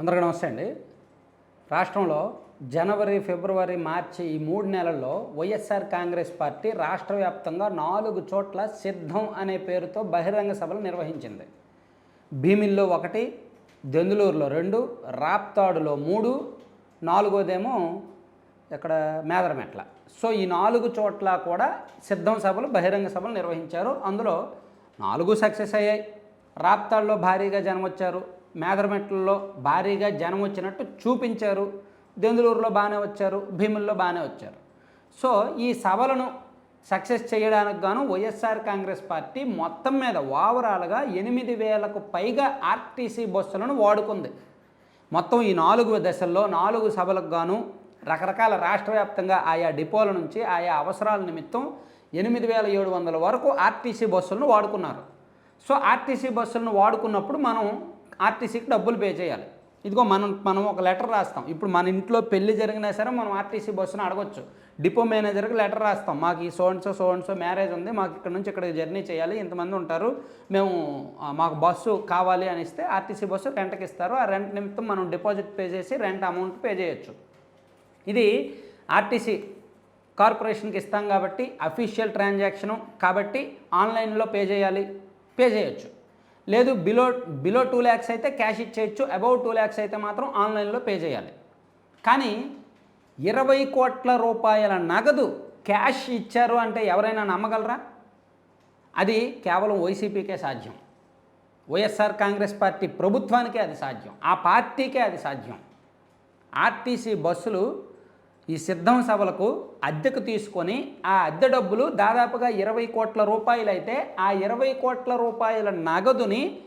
అందరికీ నమస్తే అండి. రాష్ట్రంలో జనవరి ఫిబ్రవరి మార్చి ఈ మూడు నెలల్లో వైఎస్ఆర్ కాంగ్రెస్ పార్టీ రాష్ట్ర వ్యాప్తంగా నాలుగు చోట్ల సిద్ధం అనే పేరుతో బహిరంగ సభలు నిర్వహించింది. భీమిల్లో ఒకటి దెందులూరులో రెండు రాప్తాడులో మూడు నాలుగోదేమో ఇక్కడ మేదరమెట్ల. సో ఈ నాలుగు చోట్ల కూడా సిద్ధం సభలు బహిరంగ సభలు నిర్వహించారు. అందులో నాలుగు సక్సెస్ అయ్యాయి. రాప్తాడులో భారీగా జనం వచ్చారు. మేదరమెట్లలో భారీగా జనం వచ్చినట్టు చూపించారు. దెందులూరులో బాగానే వచ్చారు భీముల్లో బాగానే వచ్చారు. సో ఈ సభలను సక్సెస్ చేయడానికి గాను వైఎస్ఆర్ కాంగ్రెస్ పార్టీ మొత్తం మీద ఓవరాల్గా ఎనిమిది వేలకు పైగా ఆర్టీసీ బస్సులను వాడుకుంది. మొత్తం ఈ నాలుగు దశల్లో నాలుగు సభలకు గాను రకరకాల రాష్ట్ర వ్యాప్తంగా ఆయా డిపోల నుంచి ఆయా అవసరాల నిమిత్తం ఎనిమిది వేల ఏడు వందల వరకు ఆర్టీసీ బస్సులను వాడుకున్నారు. సో ఆర్టీసీ బస్సులను వాడుకున్నప్పుడు మనం ఆర్టీసీకి డబ్బులు పే చేయాలి. ఇదిగో మనం మనం ఒక లెటర్ రాస్తాం. ఇప్పుడు మన ఇంట్లో పెళ్ళి జరిగినా సరే మనం ఆర్టీసీ బస్సును అడగొచ్చు. డిపో మేనేజర్కి లెటర్ రాస్తాం. మాకు ఈ సోన్సో సోన్సో మ్యారేజ్ ఉంది మాకు ఇక్కడ నుంచి ఇక్కడ జర్నీ చేయాలి ఇంతమంది ఉంటారు. మేము మాకు బస్సు కావాలి అని ఇస్తే ఆర్టీసీ బస్సు రెంట్కి ఇస్తారు. ఆ రెంట్ నిమిత్తం మనం డిపాజిట్ పే చేసి రెంట్ అమౌంట్ పే చేయొచ్చు. ఇది ఆర్టీసీ కార్పొరేషన్కి ఇస్తాం కాబట్టి అఫీషియల్ ట్రాన్సాక్షను కాబట్టి ఆన్లైన్లో పే చేయాలి పే చేయొచ్చు. లేదు బిలో బిలో టూ ల్యాక్స్ అయితే క్యాష్ ఇచ్చేయచ్చు అబౌవ్ టూ ల్యాక్స్ అయితే మాత్రం ఆన్లైన్లో పే చేయాలి. కానీ ఇరవై కోట్ల రూపాయల నగదు క్యాష్ ఇచ్చారు అంటే ఎవరైనా నమ్మగలరా? అది కేవలం వైసీపీకే సాధ్యం. వైఎస్ఆర్ కాంగ్రెస్ పార్టీ ప్రభుత్వానికే అది సాధ్యం. ఆ పార్టీకే అది సాధ్యం. ఆర్టీసీ బస్సులు ఈ సిద్ధం సభలకు అద్దెకు తీసుకొని ఆ అద్దె డబ్బులు దాదాపుగా ఇరవై కోట్ల రూపాయలు అయితే ఆ ఇరవై కోట్ల రూపాయల నగదుని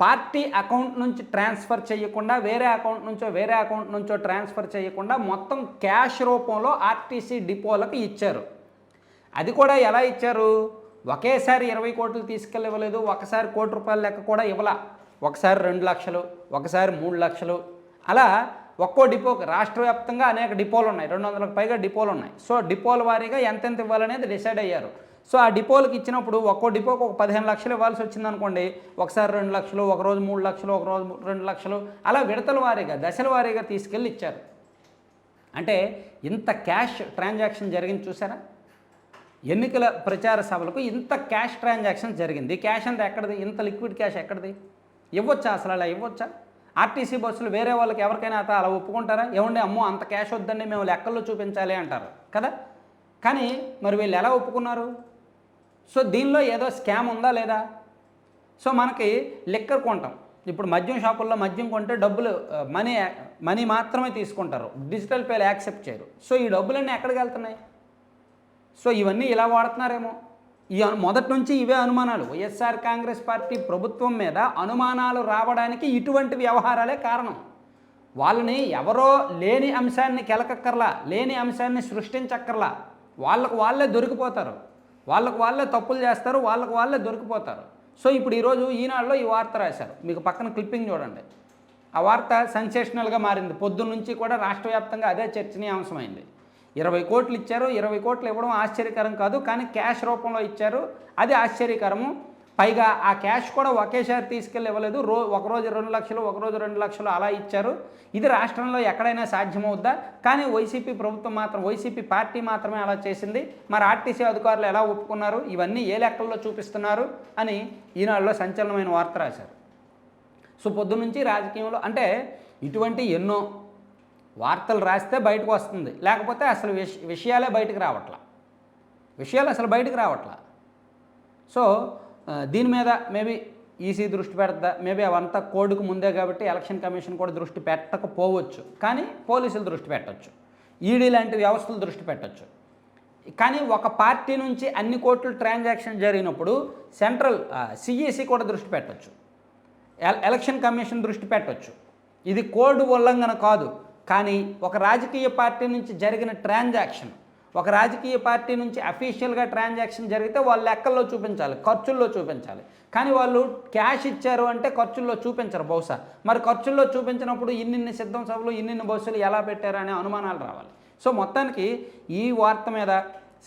పార్టీ అకౌంట్ నుంచి ట్రాన్స్ఫర్ చేయకుండా వేరే అకౌంట్ నుంచో వేరే అకౌంట్ నుంచో ట్రాన్స్ఫర్ చేయకుండా మొత్తం క్యాష్ రూపంలో ఆర్టీసీ డిపోలకు ఇచ్చారు. అది కూడా ఎలా ఇచ్చారు? ఒకేసారి ఇరవై కోట్లు తీసుకెళ్ళివ్వలేదు ఒకసారి కోటి రూపాయల లెక్క కూడా ఇవ్వలా. ఒకసారి రెండు లక్షలు ఒకసారి మూడు లక్షలు. అలా ఒక్కో డిపోకి రాష్ట్ర వ్యాప్తంగా అనేక డిపోలు ఉన్నాయి. రెండు వందలకు పైగా డిపోలు ఉన్నాయి. సో డిపోల వారీగా ఎంతెంత ఇవ్వాలనేది డిసైడ్ అయ్యారు. సో ఆ డిపోలకు ఇచ్చినప్పుడు ఒక్కో డిపోకి ఒక పదిహేను లక్షలు ఇవ్వాల్సి వచ్చిందనుకోండి ఒకసారి రెండు లక్షలు ఒక రోజు మూడు లక్షలు ఒక రోజు రెండు లక్షలు అలా విడతల వారీగా దశల వారీగా తీసుకెళ్ళి ఇచ్చారు. అంటే ఇంత క్యాష్ ట్రాన్సాక్షన్ జరిగింది చూసారా? ఎన్నికల ప్రచార సభలకు ఇంత క్యాష్ ట్రాన్సాక్షన్ జరిగింది. ఈ క్యాష్ అంతా ఎక్కడిది? ఇంత లిక్విడ్ క్యాష్ ఎక్కడిది? ఇవ్వచ్చా అసలు అలా ఇవ్వచ్చా? ఆర్టీసీ బస్సులు వేరే వాళ్ళకి ఎవరికైనా అత అలా ఒప్పుకుంటారా? ఏమండి అమ్మో అంత క్యాష్ వద్దండి మేము లెక్కల్లో చూపించాలి అంటారు. కదా? కానీ మరి వీళ్ళు ఎలా ఒప్పుకున్నారు? సో దీనిలో ఏదో స్కామ్ ఉందా లేదా? సో మనకి లిక్కర్ కొంటాం. ఇప్పుడు మద్యం షాపుల్లో మద్యం కొంటే డబ్బులు మనీ మనీ మాత్రమే తీసుకుంటారు. డిజిటల్ పేలు యాక్సెప్ట్ చేయరు. సో ఈ డబ్బులన్నీ ఎక్కడికి వెళ్తున్నాయి? సో ఇవన్నీ ఇలా వాడుతున్నారేమో. ఈ మొదటి నుంచి ఇవే అనుమానాలు. వైఎస్ఆర్ కాంగ్రెస్ పార్టీ ప్రభుత్వం మీద అనుమానాలు రావడానికి ఇటువంటి వ్యవహారాలే కారణం. వాళ్ళని ఎవరో లేని అంశాన్ని కెలకక్కర్లా లేని అంశాన్ని సృష్టించక్కర్లా వాళ్ళకు వాళ్ళే దొరికిపోతారు. వాళ్ళకు వాళ్ళే తప్పులు చేస్తారు వాళ్ళకు వాళ్ళే దొరికిపోతారు. సో ఇప్పుడు ఈరోజు ఈనాడులో ఈ వార్త రాశారు. మీకు పక్కన క్లిప్పింగ్ చూడండి. ఆ వార్త సెన్సేషనల్గా మారింది. పొద్దున్న నుంచి కూడా రాష్ట్ర వ్యాప్తంగా అదే చర్చనీయాంశమైంది. ఇరవై కోట్లు ఇచ్చారు ఇరవై కోట్లు ఇవ్వడం ఆశ్చర్యకరం కాదు కానీ క్యాష్ రూపంలో ఇచ్చారు. అది ఆశ్చర్యకరము. పైగా ఆ క్యాష్ కూడా ఒకేసారి తీసుకెళ్ళి ఇవ్వలేదు. రో ఒకరోజు రెండు లక్షలు ఒకరోజు రెండు లక్షలు అలా ఇచ్చారు. ఇది రాష్ట్రంలో ఎక్కడైనా సాధ్యమవుద్దా? కానీ వైసీపీ ప్రభుత్వం మాత్రం వైసీపీ పార్టీ మాత్రమే అలా చేసింది. మరి ఆర్టీసీ అధికారులు ఎలా ఒప్పుకున్నారు? ఇవన్నీ ఏ లెక్కల్లో చూపిస్తున్నారు? అని ఈనాడులో సంచలనమైన వార్త రాశారు. సో పొద్దున్నుంచి రాజకీయంలో అంటే ఇటువంటి ఎన్నో వార్తలు రాస్తే బయటకు వస్తుంది. లేకపోతే అసలు విష విషయాలే బయటకు రావట్లా. విషయాలు అసలు బయటకు రావట్లా. సో దీని మీద మేబీ ఈసీ దృష్టి పెడతా మేబీ అవంతా కోడ్కు ముందే కాబట్టి ఎలక్షన్ కమిషన్ కూడా దృష్టి పెట్టకపోవచ్చు. కానీ పోలీసులు దృష్టి పెట్టచ్చు. ఈడీ లాంటి వ్యవస్థలు దృష్టి పెట్టచ్చు. కానీ ఒక పార్టీ నుంచి అన్ని కోట్లు ట్రాన్సాక్షన్ జరిగినప్పుడు సెంట్రల్ సిఈసి కూడా దృష్టి పెట్టచ్చు. ఎల- ఎలక్షన్ కమిషన్ దృష్టి పెట్టచ్చు. ఇది కోడ్ ఉల్లంఘన కాదు. కానీ ఒక రాజకీయ పార్టీ నుంచి జరిగిన ట్రాన్సాక్షన్ ఒక రాజకీయ పార్టీ నుంచి అఫీషియల్గా ట్రాన్సాక్షన్ జరిగితే వాళ్ళు లెక్కల్లో చూపించాలి ఖర్చుల్లో చూపించాలి. కానీ వాళ్ళు క్యాష్ ఇచ్చారు అంటే ఖర్చుల్లో చూపించరు బహుశా. మరి ఖర్చుల్లో చూపించినప్పుడు ఇన్నిన్ని సిద్ధం సభలు ఇన్నిన్ని బస్సులు ఎలా పెట్టారు అనే అనుమానాలు రావాలి. సో మొత్తానికి ఈ వార్త మీద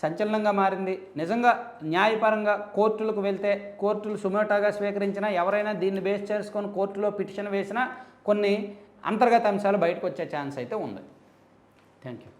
సంచలనంగా మారింది. నిజంగా న్యాయపరంగా కోర్టులకు వెళ్తే కోర్టులు సుమోటాగా స్వీకరించినా ఎవరైనా దీన్ని బేస్ చేసుకొని కోర్టులో పిటిషన్ వేసినా కొన్ని అంతర్గత అంశాలు బయటకు వచ్చే ఛాన్స్ అయితే ఉంది. Thank you